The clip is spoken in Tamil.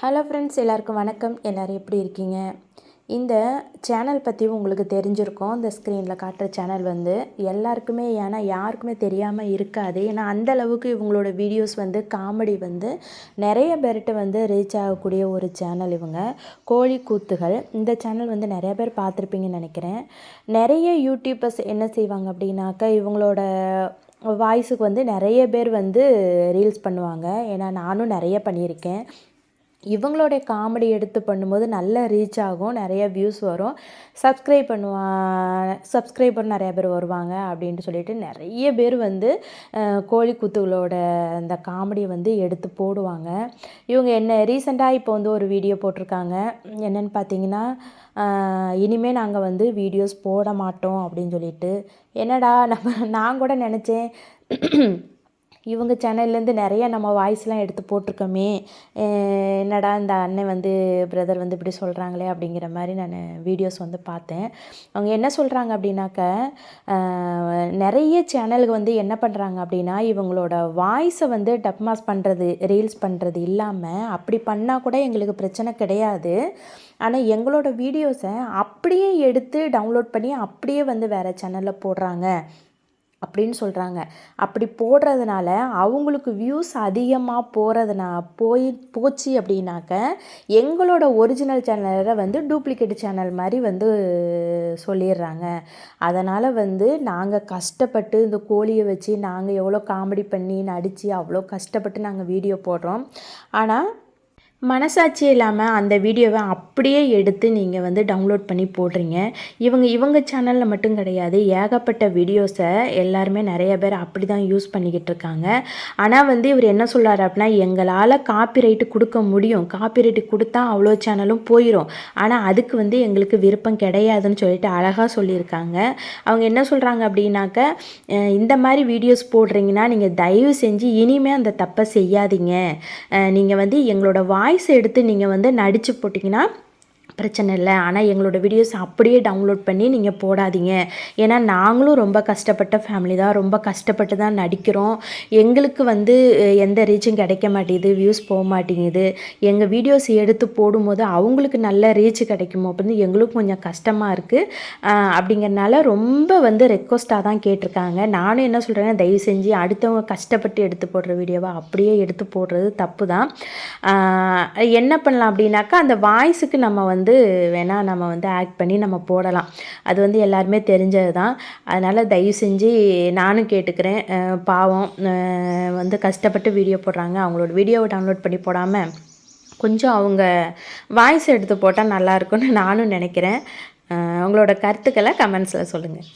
ஹலோ ஃப்ரெண்ட்ஸ் எல்லாருக்கும் வணக்கம். எல்லோரும் எப்படி இருக்கீங்க? இந்த சேனல் பற்றி உங்களுக்கு தெரிஞ்சிருக்கும். இந்த ஸ்க்ரீனில் காட்டுற சேனல் வந்து எல்லாருக்குமே ஏன்னா யாருக்குமே தெரியாமல் இருக்காது. ஏன்னா அந்த அளவுக்கு இவங்களோட வீடியோஸ் வந்து காமெடி வந்து நிறைய பேர்கிட்ட வந்து ரீச் ஆகக்கூடிய ஒரு சேனல் இவங்க. கோழி கூத்துகள். இந்த சேனல் வந்து நிறைய பேர் பார்த்துருப்பீங்கன்னு நினைக்கிறேன். நிறைய யூடியூபர்ஸ் என்ன செய்வாங்க அப்படின்னாக்கா இவங்களோட வாய்ஸுக்கு வந்து நிறைய பேர் வந்து ரீல்ஸ் பண்ணுவாங்க. ஏன்னா நானும் நிறைய பண்ணியிருக்கேன். இவங்களுடைய காமெடி எடுத்து பண்ணும்போது நல்ல ரீச் ஆகும் நிறைய வியூஸ் வரும். சப்ஸ்கிரைப் பண்ணுவா சப்ஸ்கிரைபர் நிறைய பேர் வருவாங்க அப்படின்ட்டு சொல்லிட்டு நிறைய பேர் வந்து கோழி குத்துகளோட அந்த காமெடியை வந்து எடுத்து போடுவாங்க. இவங்க என்ன ரீசெண்டாக இப்போ வந்து ஒரு வீடியோ போட்டிருக்காங்க. என்னென்னு பார்த்தீங்கன்னா இனிமேல் நாங்கள் வந்து வீடியோஸ் போட மாட்டோம் அப்படின்னு சொல்லிட்டு. என்னடா நம்ம நான் கூட நினச்சேன். இவங்க சேனல்லேருந்து நிறைய நம்ம வாய்ஸ்லாம் எடுத்து போட்டிருக்கோமே. என்னடா இந்த அண்ணன் வந்து பிரதர் வந்து இப்படி சொல்கிறாங்களே அப்படிங்கிற மாதிரி நான் வீடியோஸ் வந்து பார்த்தேன். அவங்க என்ன சொல்கிறாங்க அப்படின்னாக்க நிறைய சேனலுக்கு வந்து என்ன பண்ணுறாங்க அப்படின்னா இவங்களோட வாய்ஸை வந்து டப்மாஸ் பண்ணுறது ரீல்ஸ் பண்ணுறது இல்லாமல் அப்படி பண்ணால் கூட எங்களுக்கு பிரச்சனை கிடையாது. ஆனால் எங்களோட வீடியோஸை அப்படியே எடுத்து டவுன்லோட் பண்ணி அப்படியே வந்து வேறு சேனலில் போடுறாங்க. அப்படின்னு சொல்கிறாங்க அப்படி போடுறதுனால அவங்களுக்கு வியூஸ் அதிகமாக போகிறதுனா போய் போச்சு அப்படின்னாக்க எங்களோட ஒரிஜினல் சேனலை வந்து டூப்ளிகேட் சேனல் மாதிரி வந்து சொல்லிடுறாங்க. அதனால் வந்து நாங்கள் கஷ்டப்பட்டு இந்த கோழியை வச்சு நாங்கள் எவ்வளோ காமெடி பண்ணி நடித்து அவ்வளோ கஷ்டப்பட்டு நாங்கள் வீடியோ போடுறோம். ஆனால் மனசாட்சி இல்லாமல் அந்த வீடியோவை அப்படியே எடுத்து நீங்கள் வந்து டவுன்லோட் பண்ணி போடுறீங்க. இவங்க இவங்க சேனலில் மட்டும் கிடையாது. ஏகப்பட்ட வீடியோஸை எல்லாருமே நிறைய பேர் அப்படி தான் யூஸ் பண்ணிக்கிட்டு இருக்காங்க. ஆனால் வந்து இவர் என்ன சொல்கிறார் அப்படின்னா எங்களால் காப்பி ரைட்டு கொடுக்க முடியும். காப்பி ரைட்டு கொடுத்தா அவ்வளோ சேனலும் போயிடும் ஆனால் அதுக்கு வந்து எங்களுக்கு விருப்பம் கிடையாதுன்னு சொல்லிட்டு அழகாக சொல்லியிருக்காங்க. அவங்க என்ன சொல்கிறாங்க அப்படின்னாக்க இந்த மாதிரி வீடியோஸ் போடுறீங்கன்னா நீங்கள் தயவு செஞ்சு இனிமேல் அந்த தப்பை செய்யாதீங்க. நீங்கள் வந்து எங்களோட வா வாய்ஸ் எடுத்து நீங்கள் வந்து நடித்து போட்டிங்கன்னா பிரச்சனை இல்லை. ஆனால் எங்களோட வீடியோஸ் அப்படியே டவுன்லோட் பண்ணி நீங்கள் போடாதீங்க. ஏன்னா நாங்களும் ரொம்ப கஷ்டப்பட்ட ஃபேமிலி தான். ரொம்ப கஷ்டப்பட்டு தான் நடிக்கிறோம். எங்களுக்கு வந்து எந்த ரீச்சும் கிடைக்க மாட்டேங்குது. வியூஸ் போக மாட்டேங்குது. எங்கள் வீடியோஸ் எடுத்து போடும்போது அவங்களுக்கு நல்ல ரீச் கிடைக்குமோ அப்படின்னு எங்களுக்கும் கொஞ்சம் கஷ்டமாக இருக்குது அப்படிங்கிறனால ரொம்ப வந்து ரெக்வஸ்ட்டாக தான் கேட்டிருக்காங்க. நானும் என்ன சொல்கிறேன்னா தயவு செஞ்சு அடுத்தவங்க கஷ்டப்பட்டு எடுத்து போடுற வீடியோவை அப்படியே எடுத்து போடுறது தப்பு தான். என்ன பண்ணலாம் அப்படின்னாக்கா அந்த வாய்ஸுக்கு நம்ம வந்து வந்து வேணால் நம்ம வந்து ஆக்ட் பண்ணி நம்ம போடலாம். அது வந்து எல்லாருமே தெரிஞ்சது தான் அதனால் தயவு செஞ்சு நானும் கேட்டுக்கிறேன். பாவம். வந்து கஷ்டப்பட்டு வீடியோ போடுறாங்க. அவங்களோட வீடியோவை டவுன்லோட் பண்ணி போடாமல் கொஞ்சம் அவங்க வாய்ஸ் எடுத்து போட்டால் நல்லாயிருக்கும்னு நானும் நினைக்கிறேன். உங்களோட கருத்துக்களை கமெண்ட்ஸில் சொல்லுங்கள்